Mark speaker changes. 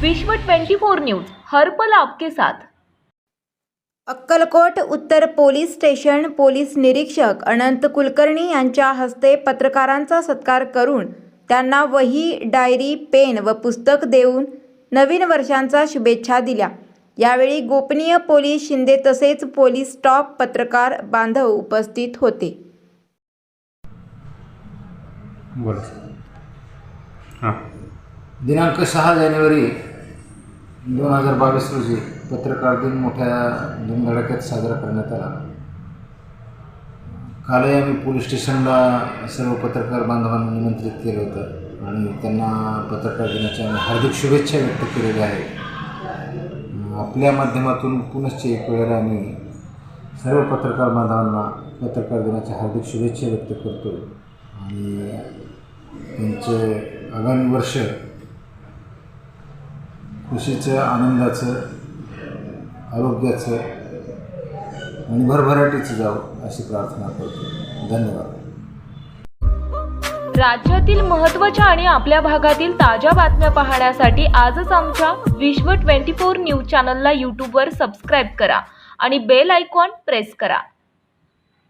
Speaker 1: विश्व 24 न्यूज हर्पल आपके साथ.
Speaker 2: अक्कलकोट उत्तर पोलीस स्टेशन पोलीस निरीक्षक अनंत कुलकर्णी यांच्या हस्ते पत्रकारांचा सत्कार करून त्यांना वही डायरी पेन व पुस्तक देऊन नवीन वर्षांचा शुभेच्छा दिल्या. यावेळी गोपनीय पोलीस शिंदे तसेच पोलीस स्टॉप पत्रकार बांधव उपस्थित होते.
Speaker 3: बोला हां.
Speaker 4: दिनांक सहा जानेवारी दोन हजार बावीस रोजी पत्रकार दिन मोठ्या धुमधडाक्यात साजरा करण्यात आला. कालही आम्ही पोलीस स्टेशनला सर्व पत्रकार बांधवांना निमंत्रित केलं होतं आणि त्यांना पत्रकार दिनाच्या आम्ही हार्दिक शुभेच्छा व्यक्त केलेल्या आहेत. आपल्या माध्यमातून पुनश्च एक वेळेला आम्ही सर्व पत्रकार बांधवांना पत्रकार दिनाच्या हार्दिक शुभेच्छा व्यक्त करतो. आणि त्यांचे आगामी वर्ष खुशीचं आनंदाचं आरोग्याचं आणि भरभराटीचं जावं अशी प्रार्थना करतो. धन्यवाद.
Speaker 1: राज्यातील महत्त्वाच्या आणि आपल्या भागातील ताज्या बातम्या पाहण्यासाठी आजच आमच्या विश्व 24 न्यूज चॅनलला यूट्यूबवर सबस्क्राईब करा आणि बेल आयकॉन प्रेस करा.